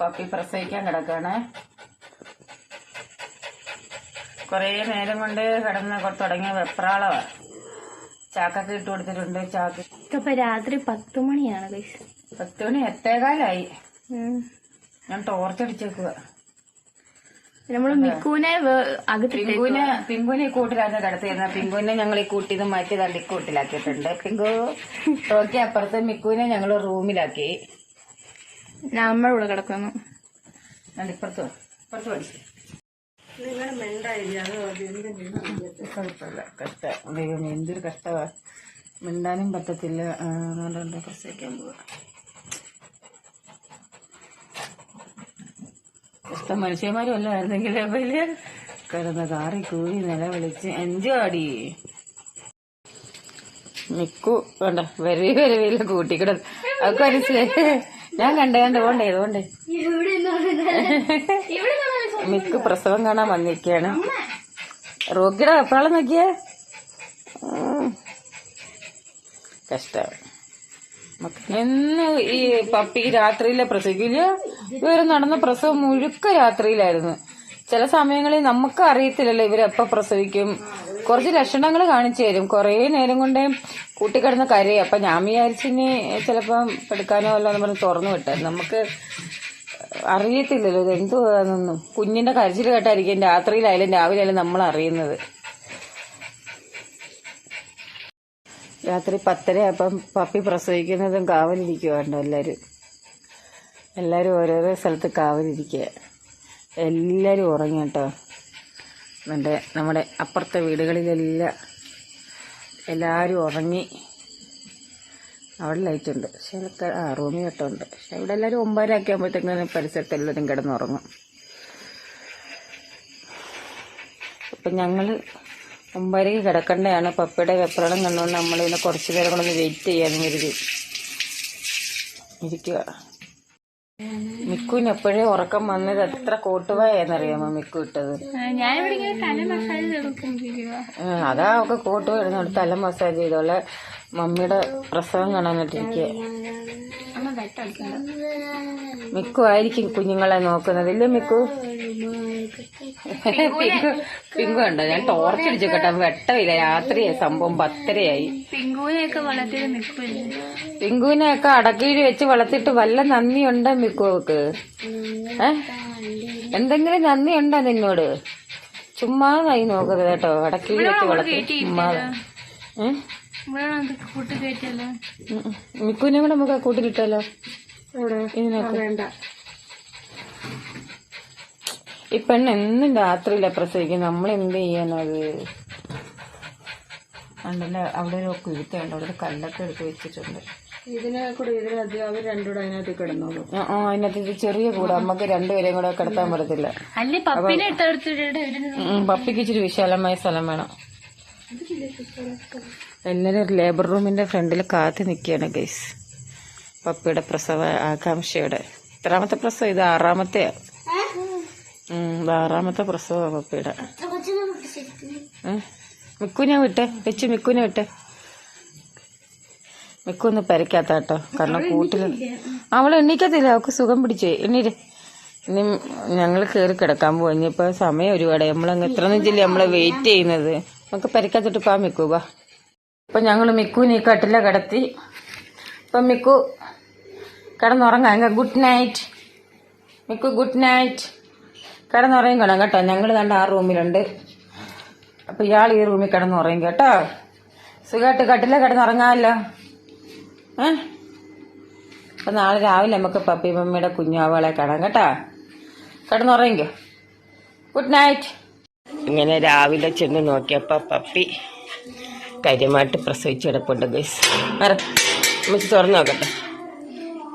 Puppy പ്രസവിക്കാൻ കിടക്കാണ് കുറേ നേരം കൊണ്ട് കിടന്ന് തുടങ്ങിയ വെപ്രാളവാ. ചാക്കൊക്കെ ഇട്ട് കൊടുത്തിട്ടുണ്ട് ചാക്ക്. ഇപ്പൊ രാത്രി പത്ത് മണിയാണ് ഗൈസ് പത്ത് മണി എട്ടേകാലായി. ഞാൻ നമ്മൾ മിക്കുവിനെ വേ- അകത്തിട്ടേക്കുവാ. പിങ്കുവിനെ പിങ്കുവിനെ ഈ കൂട്ടിലായിരുന്നു കിടത്തിയിരുന്നത്. പിങ്കുവിനെ ഞങ്ങൾ ഈ കൂട്ടിന്ന് മാറ്റി തള്ളി കൂട്ടിലാക്കിയിട്ടുണ്ട് പിങ്കു ടോക്കി അപ്പുറത്ത് മിക്കുവിനെ ഞങ്ങൾ റൂമിലാക്കി. നമ്മുടെ കൂടെ കിടക്കുന്നു. ഇപ്പുറത്ത് ഇപ്പുറത്ത് പഠിച്ചു എന്തൊരു കഷ്ടമാ മിണ്ടാനും പറ്റത്തില്ല. അതുകൊണ്ട് പ്രസവിക്കാൻ പോവാ. കഷ്ടം. മനുഷ്യന്മാരും അല്ല. ആയിരുന്നെങ്കിൽ കിടന്ന കിടന്ന് കാറി കൂടി നിലവിളിച്ച് എൻജോടി മിക്കു വേണ്ട. വരവേ വരവേല കൂട്ടിക്കിട അതൊക്കെ മനസ്സിലായി. ഞാൻ കണ്ടേ കണ്ട് പോണ്ടേ പോണ്ടേ. മിക്ക് പ്രസവം കാണാൻ വന്നിരിക്കുകയാണ്. റോഗിയുടെ വെപ്പാളം നോക്കിയേ. ഉം. കഷ്ടം. എന്ന് ഈ പപ്പി രാത്രിയിലെ പ്രസവിക്കില്ല ഇവർ നടന്ന പ്രസവം മുഴുക്ക രാത്രിയിലായിരുന്നു. ചില സമയങ്ങളിൽ നമുക്ക് അറിയത്തില്ലല്ലോ ഇവരെപ്പ പ്രസവിക്കും. കുറച്ച് ലക്ഷണങ്ങൾ കാണിച്ചു തരും. കുറേ നേരം കൊണ്ട് കൂട്ടിക്കിടന്ന് കരയും. അപ്പൊ ഞാൻ വിചാരിച്ചിനി ചിലപ്പം എടുക്കാനോ വല്ലതും പറഞ്ഞ് തുറന്നു വിട്ടാൽ നമുക്ക് അറിയത്തില്ലല്ലോ ഇത് എന്തുവാന്നൊന്നും കുഞ്ഞിന്റെ കരച്ചിൽ കേട്ടായിരിക്കും രാത്രിയിലായാലും രാവിലെ ആയാലും നമ്മൾ അറിയുന്നത്. രാത്രി പത്തര അപ്പം പപ്പി പ്രസവിക്കുന്നതും കാവലിരിക്കുവാണ്ടോ എല്ലാവരും എല്ലാവരും ഓരോരോ സ്ഥലത്ത് കാവലിരിക്കുക എല്ലാവരും ഉറങ്ങി എന്റെ നമ്മുടെ അപ്പുറത്തെ വീടുകളിലെല്ലാം എല്ലാവരും ഉറങ്ങി. അവിടെ ലൈറ്റ് ഉണ്ട്. പക്ഷേ അതിലൊക്കെ ആ റൂമിൽ വെട്ടമുണ്ട്. പക്ഷെ ഇവിടെ എല്ലാവരും ഒമ്പതരയൊക്കെ ആകുമ്പോഴത്തേക്കും പരിസരത്ത് എല്ലാവരും കിടന്നുറങ്ങും അപ്പം ഞങ്ങൾ ഒമ്പതരയ്ക്ക് കിടക്കേണ്ടതാണ്. പപ്പയുടെ വെപ്രാളം കണ്ടുകൊണ്ട് നമ്മളിതിനെ കുറച്ച് നേരം കൂടെ ഒന്ന് വെയിറ്റ് ചെയ്യാമെന്ന് കരുതി. ഇരിക്കുക മിക്കുവിന് എപ്പോഴേ ഉറക്കം വന്നത് എത്ര കോട്ടുവായെന്നറിയാമോ മിക്കു ഇട്ടത്? അതാ ഒക്കെ കോട്ട് വരുന്നുണ്ട് തല മസാജ് ചെയ്തോളെ. മമ്മിയുടെ പ്രസവം കാണാനായിട്ടിരിക്കുക മിക്കു ആയിരിക്കും കുഞ്ഞുങ്ങളെ നോക്കുന്നത്. ഇല്ലേ മിക്കു? പിങ്കു പിങ്കു ഉണ്ടോ ഞാൻ ടോർച്ച് അടിച്ചു കേട്ടോ. വെട്ടമില്ല. രാത്രിയായി. സംഭവം പത്തരയായി. പിങ്കുവിനെയൊക്കെ വളർത്തിയത് മിക്കുവില്ലേ പിങ്കുവിനെയൊക്കെ അടക്കീഴ് വെച്ച് വളർത്തിട്ട് വല്ല നന്ദിയുണ്ടോ മിക്കുവക്ക് ഏ? എന്തെങ്കിലും നന്ദിയുണ്ടോ നിന്നോട്? ചുമ്മാതായി നോക്കരുത് കേട്ടോ. അടക്കീഴി വെച്ച് വളർത്തി. ചുമ്മാതെ. ഏ? മിക്കുവിനെ കൂടെ നമുക്ക് ആ കൂട്ടിലിട്ടല്ലോ ഇതിനകത്ത് വേണ്ട. ഈ പെണ്ണ് എന്നും രാത്രിയില്ല പ്രസവിക്കും നമ്മൾ എന്ത് ചെയ്യാനത്? ഉണ്ടല്ലേ അവിടെ ഒരു കുരുത്തുണ്ട് അവിടെ ഒരു കല്ലൊക്കെ എടുത്ത് വെച്ചിട്ടുണ്ട്. ഇതിനെ കൂടെ ഇതിനകത്ത് അവർ രണ്ടുകൂടെ അതിനകത്ത് കിടന്നോളൂ. ആ അതിനകത്ത് ഇത് ചെറിയ കൂടെ. നമുക്ക് രണ്ടുപേരെയും കൂടെ കിടത്താൻ പറ്റത്തില്ല. പപ്പിക്ക് ഇച്ചിരി വിശാലമായ സ്ഥലം വേണം. എല്ലാവരും ഒരു ലേബർ റൂമിന്റെ ഫ്രണ്ടിൽ കാത്തു നിൽക്കുകയാണ് ഗൈസ് പപ്പിയുടെ പ്രസവ ആകാംക്ഷയുടെ. എത്രാമത്തെ പ്രസവം? ഇത് ആറാമത്തെ? ഇത് ആറാമത്തെ പ്രസവ പപ്പിയുടെ. മിക്കുനെ വിട്ടെ. വെച്ച് മിക്കുനെ വിട്ടെ. മിക്കൊന്ന് പരിക്കാത്ത കേട്ടോ കാരണം കൂട്ടിൽ അവൾ എണ്ണീക്കത്തില്ല അവൾക്ക് സുഖം പിടിച്ചേ. എണ്ണീര് ഇനി ഞങ്ങൾ കയറി കിടക്കാൻ പോകും ഇനിയിപ്പോൾ സമയം ഒരുപാട് നമ്മളങ്ങ് എത്ര നെഞ്ചില്ലേ നമ്മളെ വെയിറ്റ് ചെയ്യുന്നത്? നമുക്ക് പെരക്കാത്തിട്ട് പാ മിക്കു വാ. അപ്പം ഞങ്ങൾ മിക്കുവിന് ഈ കട്ടില കിടത്തി. അപ്പം Mikku കിടന്നുറങ്ങാം. Good night Mikku good night കിടന്നുറങ്ങിക്കണം കേട്ടോ. ഞങ്ങൾ കണ്ട ആ റൂമിലുണ്ട്. അപ്പം ഇയാൾ ഈ റൂമിൽ കിടന്നുറങ്ങി കേട്ടോ. സുഖമായിട്ട് കട്ടില കിടന്നുറങ്ങാമല്ലോ. ഏ? അപ്പം നാളെ രാവിലെ നമുക്ക് പപ്പി മമ്മിയുടെ കുഞ്ഞാവളെ കാണാം കേട്ടോ. കിടന്നുറങ്ങിക്കോ. ഗുഡ് നൈറ്റ് ഇങ്ങനെ രാവിലെ ചെന്ന് നോക്കിയപ്പോൾ പപ്പി കാര്യമായിട്ട് പ്രസവിച്ച് കിടപ്പുണ്ട് ഗൈസ് അറ നമുക്ക് തുറന്നു നോക്കട്ടെ.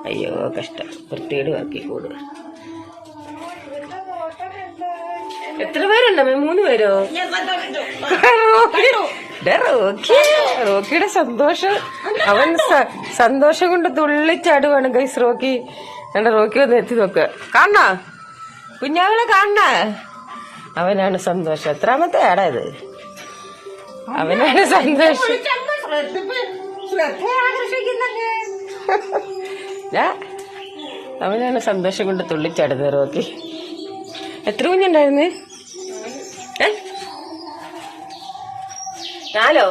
അയ്യോ കഷ്ടം. വൃത്തികേട് ബാക്കി കൂടുക. എത്ര പേരുണ്ട്? മൂന്ന് പേരോ? റോക്കിയുടെ സന്തോഷം. അവൻ സന്തോഷം കൊണ്ട് തുള്ളിച്ചാടുവാണ് ഗൈസ് റോക്കി. റോക്കി ഒന്ന് എത്തി നോക്കുക. കാണണ? കുഞ്ഞാവിനെ കാണണ? അവനാണ് സന്തോഷം. എത്രാമത്തെ ആടാ ഇത്? അവനാണ് സന്തോഷം. അവനാണ് സന്തോഷം കൊണ്ട് തുള്ളിച്ചാടുന്നത് റോക്കി. എത്ര കുഞ്ഞുണ്ടായിരുന്നു? നാലോ?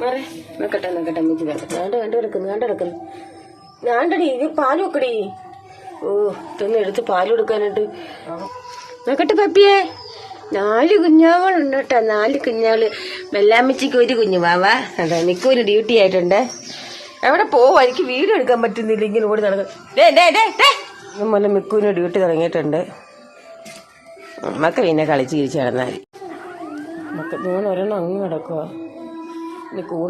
മാറേ. നോക്കട്ടെ നോക്കട്ടെ അമ്മച്ചി കണ്ടു വേണ്ട കിടക്കുന്നു വേണ്ട കിടക്കുന്നു. ഞാണ്ടടി ഇത് പാൽ വെക്കടി. ഓ ഇതൊന്ന് എടുത്ത് പാൽ കൊടുക്കാനായിട്ട്. നോക്കട്ടെ പപ്പിയെ. നാല് കുഞ്ഞുങ്ങളുണ്ട് കേട്ടോ നാല് കുഞ്ഞാൾ വെല്ലാമ്മച്ചിക്ക് ഒരു കുഞ്ഞു വാവാ അതെ എനിക്കൊരു ഡ്യൂട്ടി ആയിട്ടുണ്ട്. എവിടെ പോവാ? എനിക്ക് വീഡിയോ എടുക്കാൻ പറ്റുന്നില്ല ഇങ്ങനെ ഓടി നടക്കും ഇതുപോലെ മിക്കുവിന് ഡ്യൂട്ടി തുടങ്ങിയിട്ടുണ്ട്. മക്ക പിന്നെ കളിച്ച് ചിരിച്ച് നടന്നാൽ മക്ക ഞാൻ ഒരെണ്ണം അങ്ങ് കിടക്കുക ഇനി കൂടെ